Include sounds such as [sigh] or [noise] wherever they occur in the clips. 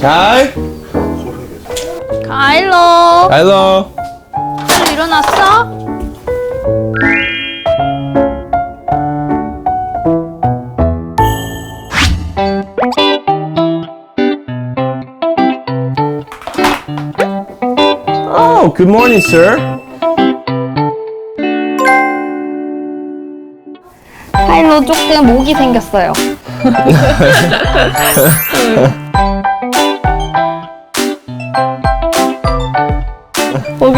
Kai? 가일로 Hello? 빨리 일어났어? Oh, good morning, sir. 가일로 조금 목이 생겼어요.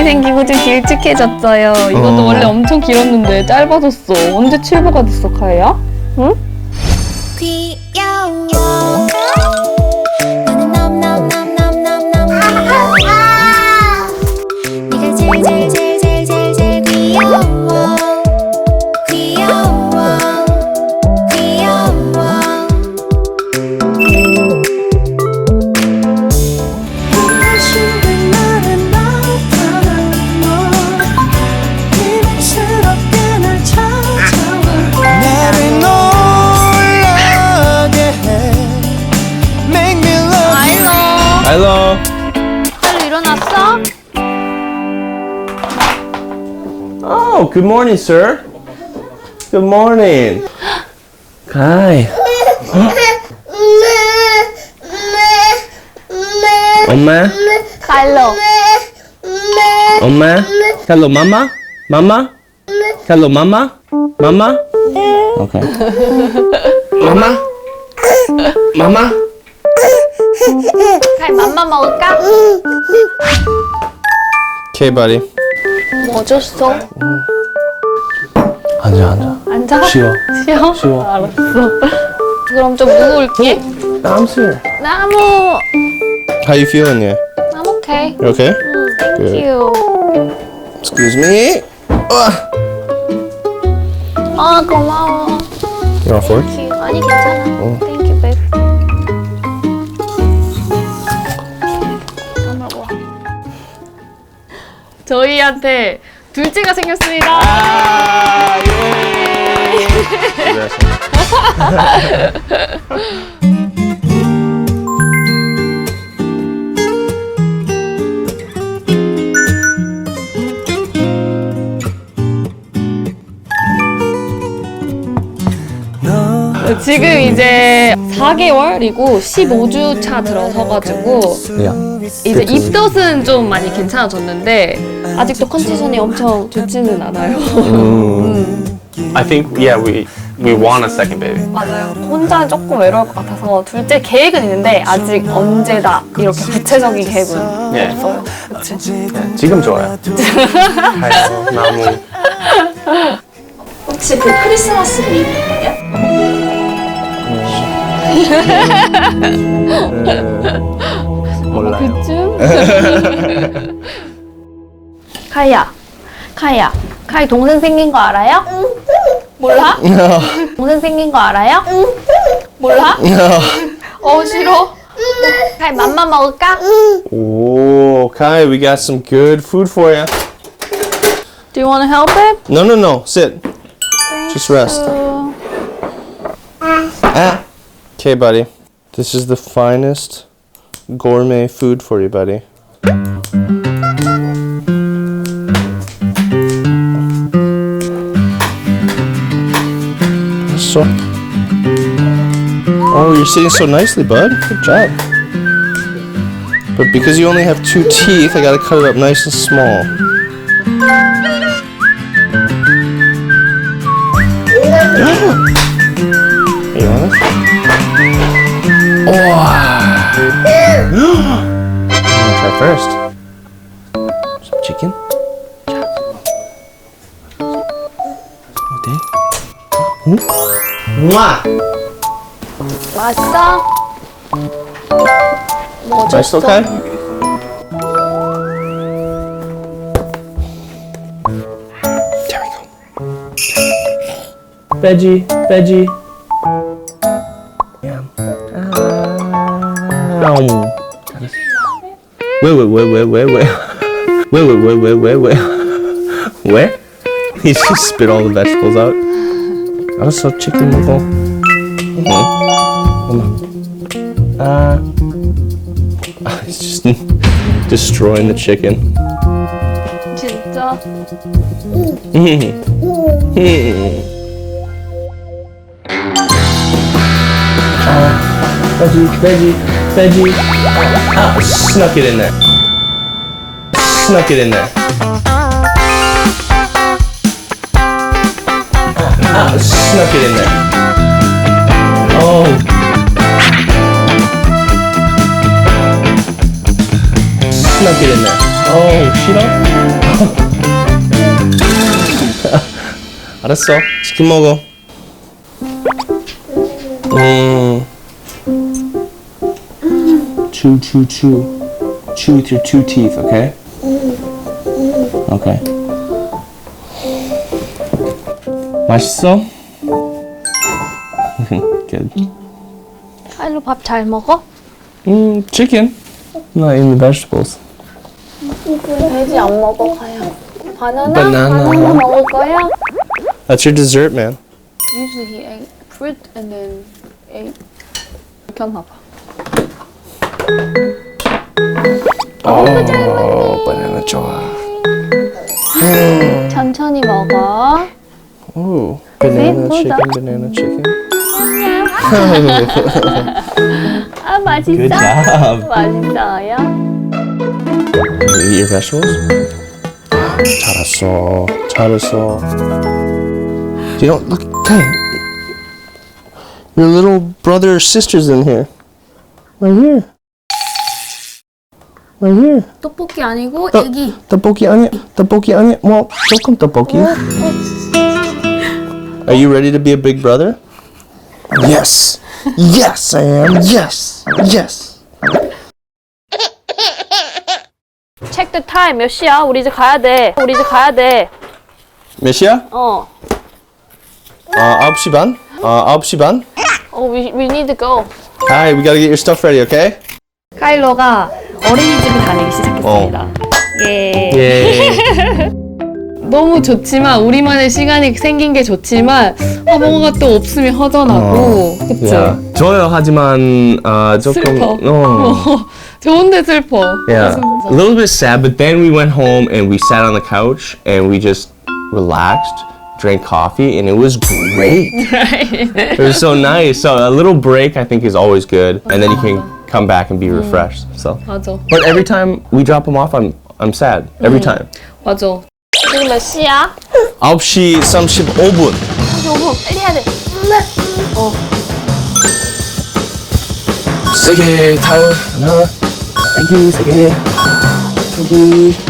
목이 생기고 좀 길쭉해졌어요. 이것도 어. 원래 엄청 길었는데 짧아졌어. 언제 칠보가 됐어, 카이야? 응? 귀여워 나는 넘넘넘넘넘넘 네가 제일 제일 제일 Oh, good morning, sir. Good morning. Kai. 엄마? 가일로 엄마? Hello, mama? Mama? Hello, mama? Mama? Okay. Mama? Mama? 가일 맘마 먹을까? Okay, buddy. 뭐 줬어? 앉아, 앉아. 앉아? 쉬어. 쉬어? 쉬어. 알았어. 그럼 좀 누울게. Here. 나무. How you feeling, yeah? I'm okay. You okay? Thank you. Excuse me. 아 고마워. You want fork? Thank you. 아니 괜찮아. Thank 저희한테 둘째가 생겼습니다. 지금 이제 4개월이고 15주 차 들어서가지고 Yeah. 이제 입덧은 좀 많이 괜찮아졌는데 아직도 컨디션이 엄청 좋지는 않아요. I think yeah we we want a second baby. 맞아요. 혼자 조금 외로울 것 같아서 둘째 계획은 있는데 아직 언제다 이렇게 구체적인 계획은 예. 없어요. 그치? 지금 좋아요. 아유, 너무 혹시 그 크리스마스 베이비 거예요? 몰라요. 그쯤? 카이야, 카이야, 카이 동생 생긴 거 알아요? 몰라? 동생 생긴 거 알아요? 몰라? 어 싫어. 카이 맘마 먹을까? Oh, Kai, we got some good food for you. Do you want to help him? No, no, no. Sit. Just rest. Ah. Okay, buddy. This is the finest gourmet food for you, buddy. So. Oh, you're sitting so nicely, bud. Good job. But because you only have two teeth, I gotta cut it up nice and small. [gasps] It? Oh. I'm gonna try first. Some chicken. 어때? 응? 우와! 맛있어? 뭐 맛있어, 줬어? 칼? There we go. Veggie, veggie. Yeah. Ow. Wait, wait, wait, wait, wait, wait. Wait, wait, wait, wait, wait, wait. Where? He just spit all the vegetables out. 알았어, 치킨 먹어. 응. 엄마. 아. Just destroying the chicken. 진짜. Veggie, veggie, veggie. Ah, snuck it in there. Snuck it in there. Ah, snuck it in there. Oh. Snuck it in there. Oh, 싫어? 알았어. 치킨 먹어. chew, chew, chew. Chew with your two teeth, okay? Okay. 맛있어? [laughs] Good. 카일로 밥 잘 먹어? Mm, chicken. Not eating the vegetables. 돼지 안 먹어 가요. 바나나? Banana. 바나나 먹을 거야? That's your dessert, man. Usually he ate fruit and then ate. 켰나 봐. Oh, banana 좋아. 천천히 먹어. Banana hold chicken, up. banana chicken. 아 맛있어. Good job. 맛있어요? Eat your vegetables? 잘했어. 잘했어. You don't look. Hey, your little brother or sister's in here. Right here. Right here. 떡볶이 아니고 어. 애기. 떡볶이 아니야. 떡볶이 아니야. 뭐 조금 떡볶이. Are you ready to be a big brother? Yes. Yes, I am. Yes. Yes. Check the time 몇 시야? 우리 이제 가야 돼. 우리 이제 가야 돼. 몇 시야? 어. 어, 9시 반? 어, 9시 반? 어, we, we need to go. Hi, we gotta get your stuff ready, okay? 카일로가 어린이집을 다니기 시작했습니다. 예. 예. 너무 좋지만 우리만의 시간이 생긴 게 좋지만 아 뭔가 또 없으면 허전하고 그쵸? 야, 좋아요 하지만 어, 조금 슬퍼. 어. 좋은데 슬퍼. Yeah, a little bit sad, but then we went home and we sat on the couch and we just relaxed, drank coffee, and it was great. It was so nice. So a little break, I think, is always good, and then you can come back and be refreshed. So, 맞아, but every time we drop them off, I'm I'm sad every time. 맞아. 지금 몇 시야? 9시 35분. 여보, 빨리 해야 돼. 세게 타요. 하나, 여기 세게. 여기.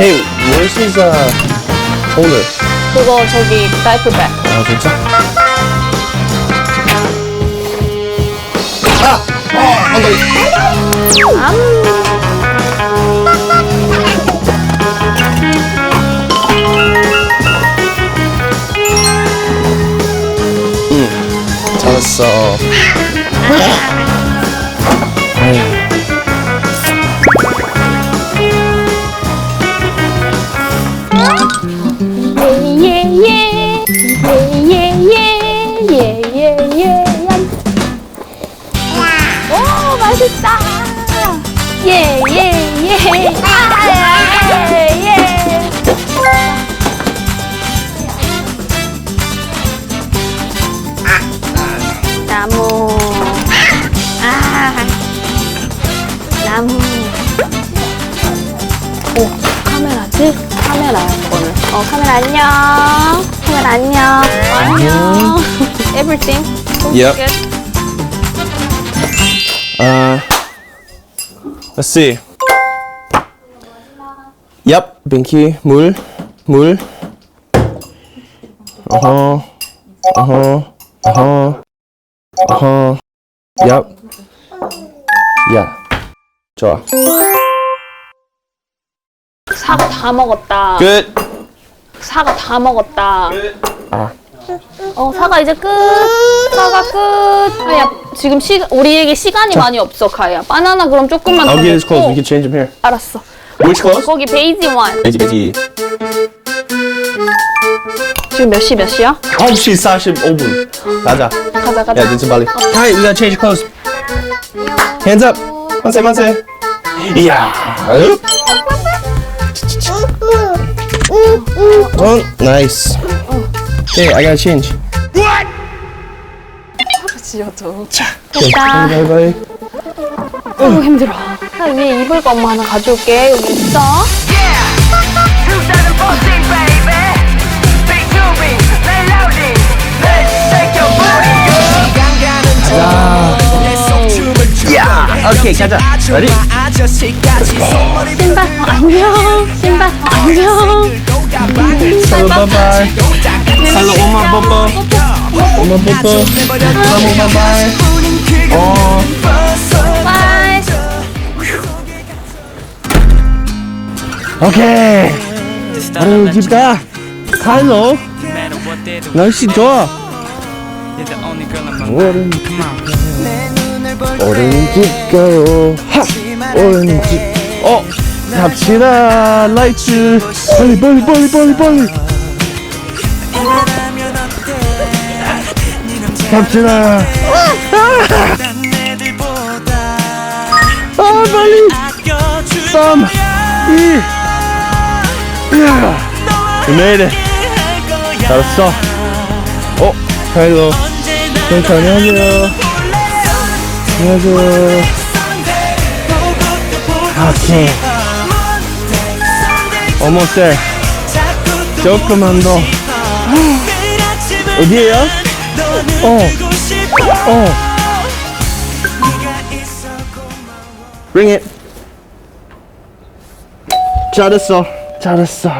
Hey, where's his uh holder? 그거 저기 다이프백. 아 진짜? 잘했어. 예예예예예예예 안녕 안녕 everything Yep. good Uh, let's see. Yep, binky, 물, 물. Uh-huh. Uh-huh. Uh-huh. Uh-huh. Yep. Yeah. 좋아. 사과 다 먹었다 Good. 사과 다 먹었다 아. 어 사과 이제 끝. 사과 끝. 아야 지금 시 우리에게 시간이 많이 없어 가야. 바나나 그럼 조금만 더 I'll get his clothes. 먹고. We can change them here. 알았어. Which clothes? 거기 베이지 원. 돼지 돼지. 지금 몇 시 몇 시야? 9시 45분. 가자. 가자 가자. 야, 진짜 빨리. Hi, we gotta change clothes. Hands up. 만세 만세. 이야. Oh, nice. Okay, I gotta change. 됐다. Bye bye. 너무 힘들어. 나 위에 입을 거 엄마 하나 가져올게. 여기 있어. Okay, 가자. Ready? 신발 어, 안녕. 신발 어, 안녕. Hello, bye bye. Hello, 엄마 뽀뽀. 엄마 뽀뽀. bye bye. 어. 바이. 오케이. 바로 집 가. 갈로. 날씨 좋아. 오른 오른 집 가요. 하. 집. 어. 갑시다. 라이트. 빨리 빨리 빨리 빨리 빨리. 갑시다. 아 빨리. 3, 2, We made it. 잘했어. 어, 헬로. 네, 안녕하세요. 안녕하세요. 오케이. Almost there. 조금만 더. 어디에요? 어. 어. Bring it. 잘했어. 잘했어.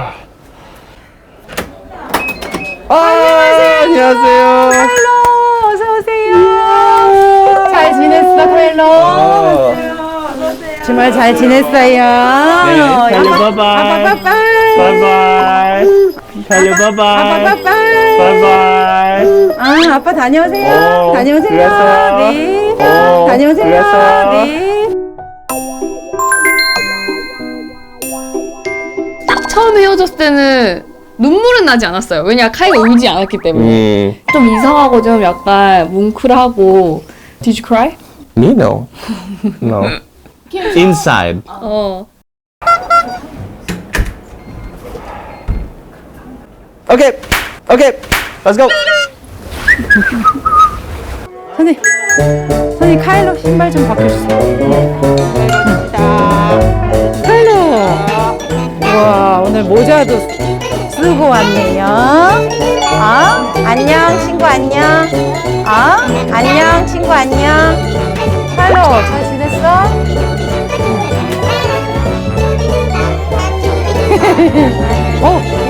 아, 안녕하세요. 잘 지냈어? 어. 정말 잘 지냈어요. 네, 헬로 바이바이. 빠빠빠이. 바이바이. 바이바이. 빠빠빠이. 바이바이. 아, 아빠 다녀오세요. 어, 다녀오세요. 그랬어요. 네. 어, 다녀오세요. 그랬어요. 네. 딱 처음 헤어졌을 때는 눈물은 나지 않았어요. 왜냐 카이가 울지 않았기 때문에. 음. 좀 이상하고 좀 약간 뭉클하고. Did you cry? Me no. No. [laughs] Inside. 어. Okay. Okay. Let's go. 선생님, 선생님 카일로 신발 좀 바꿔주세요. 카일로. 와, 오늘 모자도 쓰고 왔네요. 아, 안녕, 친구 안녕. 아, 안녕, 친구 안녕. 어,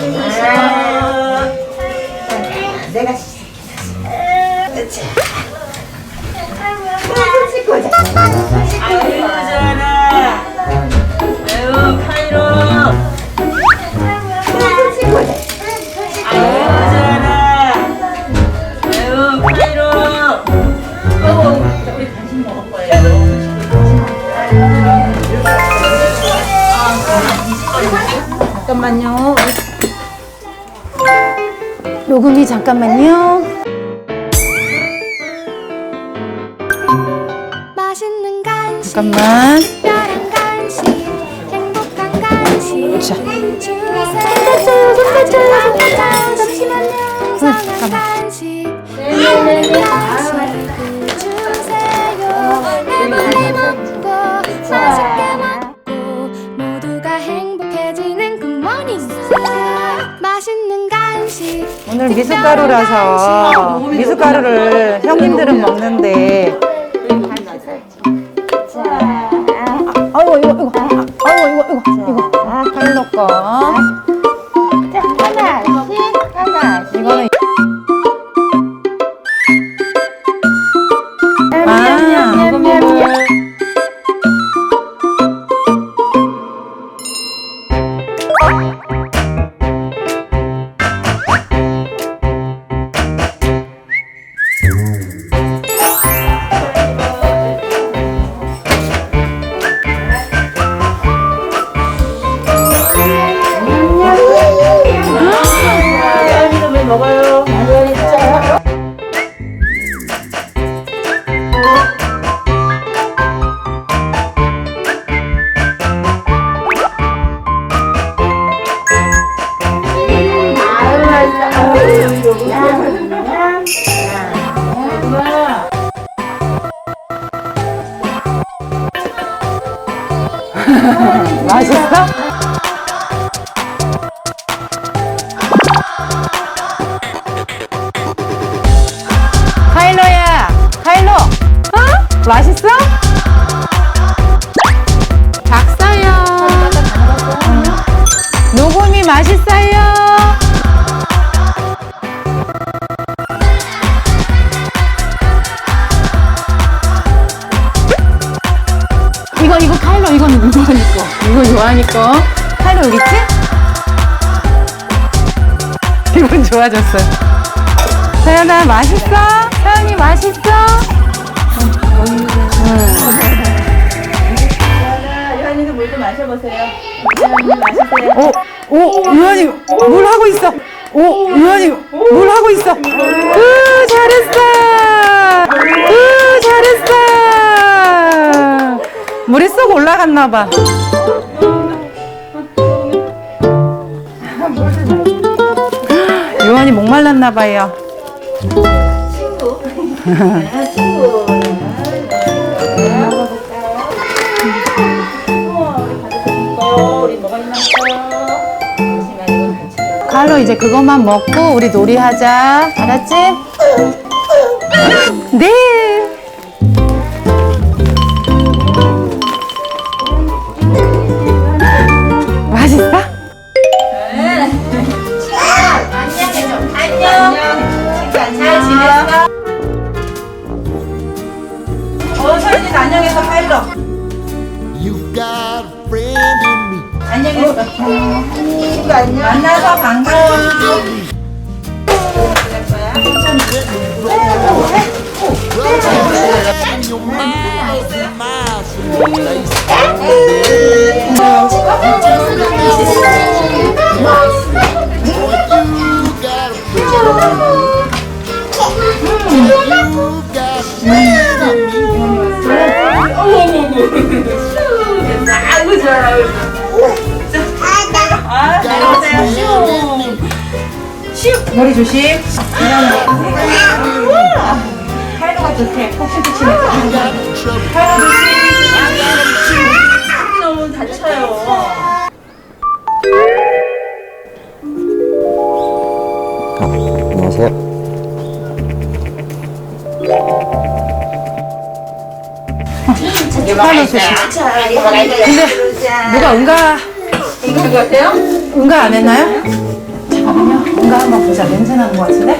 Yeah. 녹음이 잠깐만요. 맛 오늘 미숫가루라서 미숫가루를 형님들은 먹는데. 아이고 이거 이거. 아이고 이거 이거 이거. 팔로 거 맛있어요 이거 이거 카일로 이거는 요한이 거 이거 요한이 거 카일로 여기 있지? 기분 좋아졌어 서연아 맛있어? 서연이 맛있어? 유한이도 물 좀 마셔보세요. 유한이 마시세요. 오, 오, 유한이 뭘 하고 있어? 오, 유한이 뭘 하고 있어? 으, 잘했어! 으, 잘했어! 물에 쏙 올라갔나 봐. 유한이 목말랐나 봐요. 우리 [laughs] 칼로 이제 그것만 먹고 우리 놀이하자. 알았지? 네. 맛있어? 안녕. 잘 지냈어? 어, 안녕해서 팔로. You got 안녕했어. 친구 안녕. 만나서 반가워. Your 아, 잘했어요. 머리 조심. 팔로가 좋대. 폭신폭신해서. 팔로 조심. 너무 다쳐요. 안녕하세요. 칼로 조심. 근데 누가 응가 이거 같아요? 응가 안 했나요? 잠깐만요. 응가 한번 보자. 냄새 나는 것 같은데?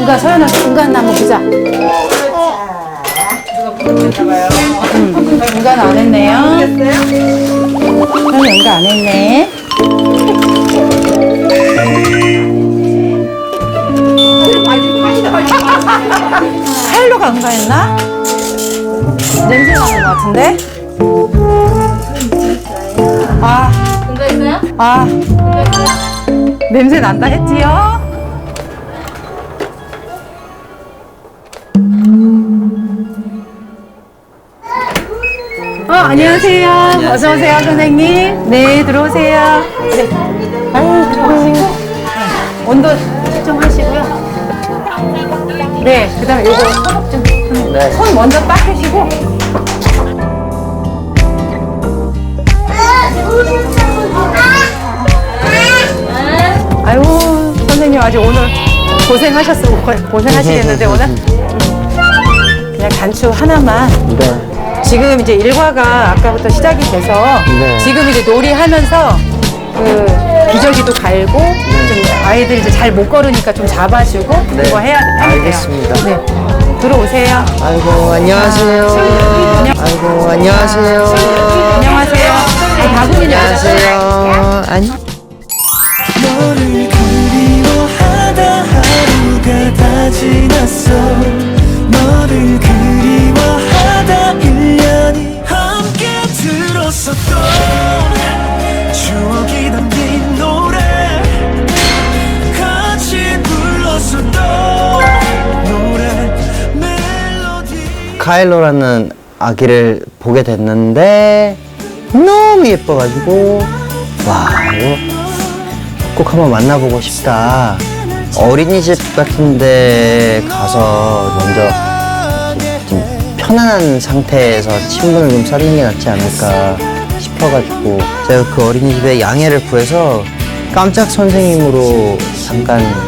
응가 서연아 응가 한번 보자. 응, 응가는 안 했네요. 서연이 응가 안 했네. 카일로 간가 했나? 냄새 나는 것 같은데? 아. 아. 냄새 난다 했지요? 아, 안녕하세요. 어서 오세요, 선생님. 네, 들어오세요. 네. 아유, 들어오시고. 온도 측정하시고요. 네, 그 다음에 요거 소독 좀. 손 먼저 닦으시고. 아유, 선생님 아주 오늘 고생하셨어. 고- 고생하시겠는데, 오늘? [laughs] 그냥 단추 하나만. 지금 이제 일과가 아까부터 시작이 돼서 지금 이제 놀이 하면서 그 기저귀도 갈고 좀 아이들 이제 잘 못 걸으니까 좀 잡아주고 그거 해야 돼요. 알겠습니다. 네. 들어오세요. 아이고 안녕하세요. 아이고 안녕하세요. 안녕하세요. 아, 바구니 안녕하세요. 아니. 너를 그리워하다 하루가 다 지났어 너를 그리워하다 1년이 함께 들었었던 카일로라는 아기를 보게 됐는데 너무 예뻐가지고 와 이거 꼭 한번 만나보고 싶다. 어린이집 같은데 가서 먼저 좀 편안한 상태에서 친분을 좀 쌓는 게 낫지 않을까 싶어가지고 제가 그 어린이집에 양해를 구해서 깜짝 선생님으로 잠깐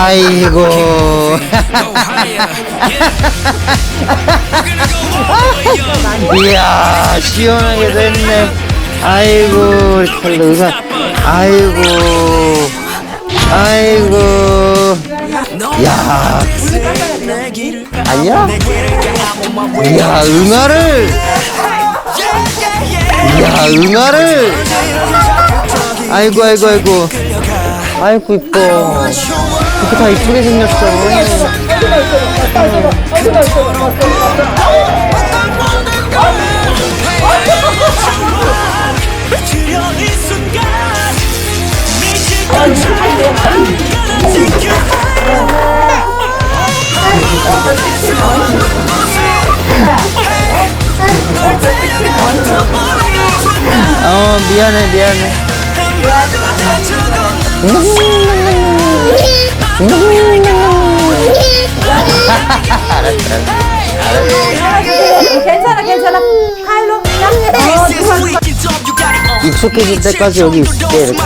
아이고. 이야 시원하게 됐네. 아이고 우리 칼로 아이고. 아이고. 야. 아니야? 이야 응아를. 이야 응아를. 아이고 아이고 아이고. 아이고 이뻐 이렇게 다 이쁘게 생겼어. 지려 이 순간 미칠 어 미안해 괜찮아, 괜찮아. 자, 어, 들어와. 익숙해질 때까지 여기 있을게 이렇게